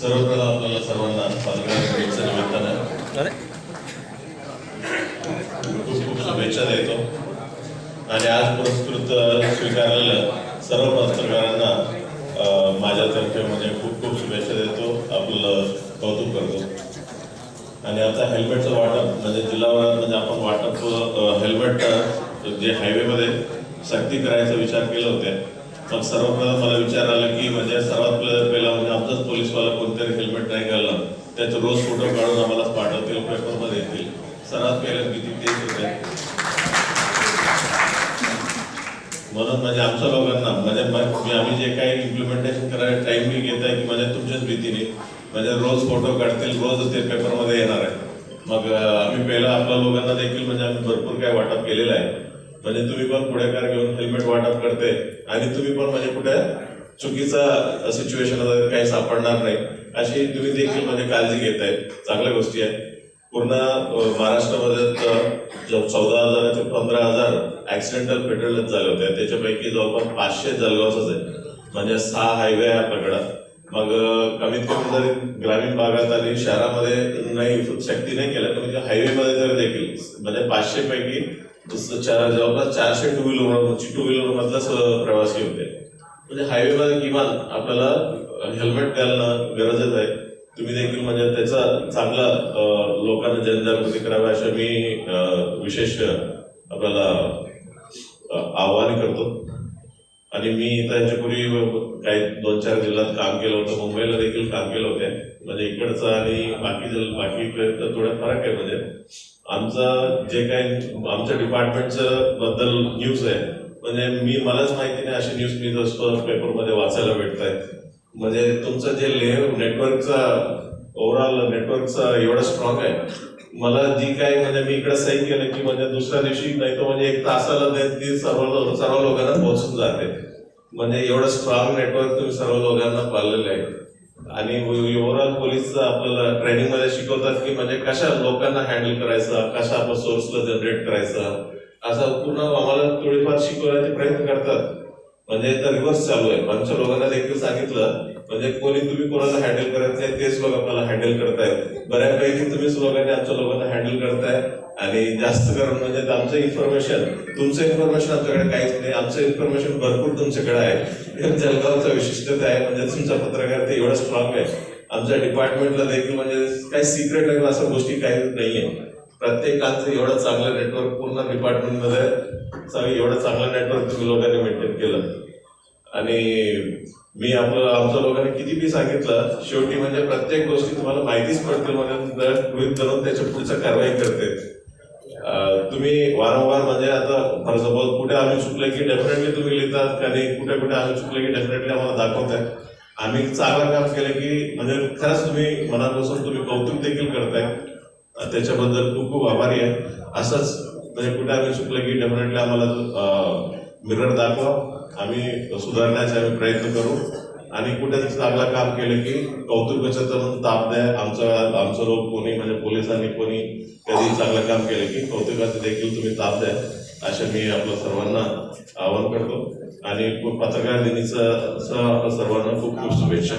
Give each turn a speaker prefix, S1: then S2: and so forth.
S1: सर्वप्रथम आपल्याला सर्वांना दिनाच्या निमित्तानं खूप खूप शुभेच्छा देतो. आणि आज पुरस्कृत स्वीकारलेलं सर्व पत्रकारांना माझ्यातर्फे म्हणजे खूप खूप शुभेच्छा देतो. आपलं कौतुक करतो. आणि आता हेल्मेटचं वाटप म्हणजे जिल्हाभरात म्हणजे आपण वाटप हेल्मेट जे हायवेमध्ये सक्ती करायचा विचार केले होते. पण सर्वप्रथम मला विचार आला की म्हणजे सर्वात पोलीसवाला कोणतरी हेल्मेट नाही घालणार. त्याचे रोज फोटो काढून आम्हाला पाठवतील पेपरमध्ये येतील सर्वात पहिल्या भीती तेच होते. म्हणून म्हणजे आमच्या लोकांना म्हणजे आम्ही जे काही इम्प्लिमेंटेशन करायला टाइम बी घेत आहे की म्हणजे तुमच्याच भीतीने. म्हणजे रोज फोटो काढतील रोज ते पेपरमध्ये येणार आहे. मग आम्ही पहिला आपल्या लोकांना देखील म्हणजे आम्ही भरपूर काही वाटप केलेलं आहे. म्हणजे तुम्ही पण पुढेकार घेऊन हेल्मेट वाटप करते आणि तुम्ही पण म्हणजे कुठे चुकीचा सिच्युएशन काही सापडणार नाही. अशी तुम्ही देखील म्हणजे काळजी घेत आहे चांगल्या गोष्टी आहे पूर्ण महाराष्ट्रामध्ये चौदा हजार ते पंधरा हजार ऍक्सिडेंटल पेट्रोलच झाले होते. त्याच्यापैकी जवळपास पाचशे जळगावच आहे म्हणजे सहा हायवे आहे आपल्याकडं. मग कमीत कमी जरी ग्रामीण भागात आणि शहरामध्ये नाही शक्ती नाही केलं तर म्हणजे हायवेमध्ये जरी देखील म्हणजे पाचशे पैकी जवळपास चारशे टू व्हीलर टू व्हीलर मधलाच प्रवासी होते. म्हणजे हायवेमध्ये किमान आपल्याला हेल्मेट घालणं गरजेचं आहे. तुम्ही देखील म्हणजे त्याचा चांगला लोकांना जनजागृती करावी अशा मी विशेष आपल्याला आवाहन करतो. आणि मी त्यांच्यापूर्वी काही दोन चार जिल्ह्यात काम केलं होतं. मुंबईला देखील काम केलं होतं. म्हणजे इकडचं आणि बाकी बाकी तर थोडा फरक आहे म्हणजे आमचं जे काही आमच्या डिपार्टमेंटचं बद्दल न्यूज आहे. म्हणजे मी मलाच माहिती नाही अशी न्यूज मी जसं पेपरमध्ये वाचायला भेटत आहेत म्हणजे तुमचं जे लेअर नेटवर्कचा ओव्हरऑल नेटवर्कचा एवढा स्ट्रॉंग आहे. मला जी काय म्हणजे मी इकडे सही केलं की म्हणजे दुसऱ्या दिवशी नाही तर म्हणजे एक तासाला ती सर्व सर्व लोकांना पोहोचून जाते. म्हणजे एवढं स्ट्रॉंग नेटवर्क तुम्ही सर्व लोकांना पाळलेलं आहे. आणि ओव्हरऑल पोलीस आपल्याला ट्रेनिंगमध्ये शिकवतात की म्हणजे कशा लोकांना हँडल करायचं कशा आपलं सोर्सला जनरेट करायचं. असा पूर्ण आम्हाला थोडीफार शिकवण्याचे प्रयत्न करतात. म्हणजे तर रिव्हर्स चालू आहे. आमच्या लोकांना देखील सांगितलं. म्हणजे कोणी तुम्ही कोणाला हँडल करत नाही तेच लोक आपल्याला हँडल करताय बऱ्यापैकी तुम्हीच लोकांनी आमच्या लोकांना हँडल करताय. आणि जास्त करून म्हणजे आमचं इन्फॉर्मेशन तुमचं इन्फॉर्मेशन आमच्याकडे काहीच नाही. आमचं इन्फॉर्मेशन भरपूर तुमच्याकडे आहे. हे जळगावचं विशिष्टता आहे. म्हणजे तुमचा पत्रकार ते एवढं स्ट्रॉंग आहे. आमच्या डिपार्टमेंटला देखील म्हणजे काही सिक्रेट असं गोष्टी काही नाहीये. प्रत्येकाचं एवढं चांगलं नेटवर्क पूर्ण डिपार्टमेंटमध्ये चा- एवढं चांगलं नेटवर्क तुम्ही लोकांनी मेंटेन केलं. आणि मी आपलं आमच्या लोकांनी किती बी सांगितलं शेवटी म्हणजे प्रत्येक गोष्टी तुम्हाला माहितीच पडते म्हणजे गृहित धरून त्याच्या पुढच्या कारवाई करते. तुम्ही वारंवार म्हणजे आता फॉर सपोज कुठे आम्ही चुकले की डेफिनेटली तुम्ही लिहितात आणि कुठे कुठे आम्ही चुकले की डेफिनेटली आम्हाला दाखवताय. आम्ही चांगलं काम केलं की म्हणजे खरंच तुम्ही मनापासून तुम्ही कौतुक देखील करताय. त्याच्याबद्दल खूप खूप आभारी आहे. असंच म्हणजे कुठे आम्ही चुकलं की डेफिनेटली आम्हाला मिरर दाखवा. आम्ही सुधारण्याचा आम्ही प्रयत्न करू. आणि कुठे चांगलं काम केलं की कौतुकाचं तर ताप द्या. आमचं आमचं लोक कोणी म्हणजे पोलिसांनी कोणी कधी चांगलं काम केलं की कौतुकाचं देखील तुम्ही ताप द्या. असे मी आपल्या सर्वांना आवाहन करतो. आणि पत्रकार दिनीचं सर्वांना खूप खूप शुभेच्छा.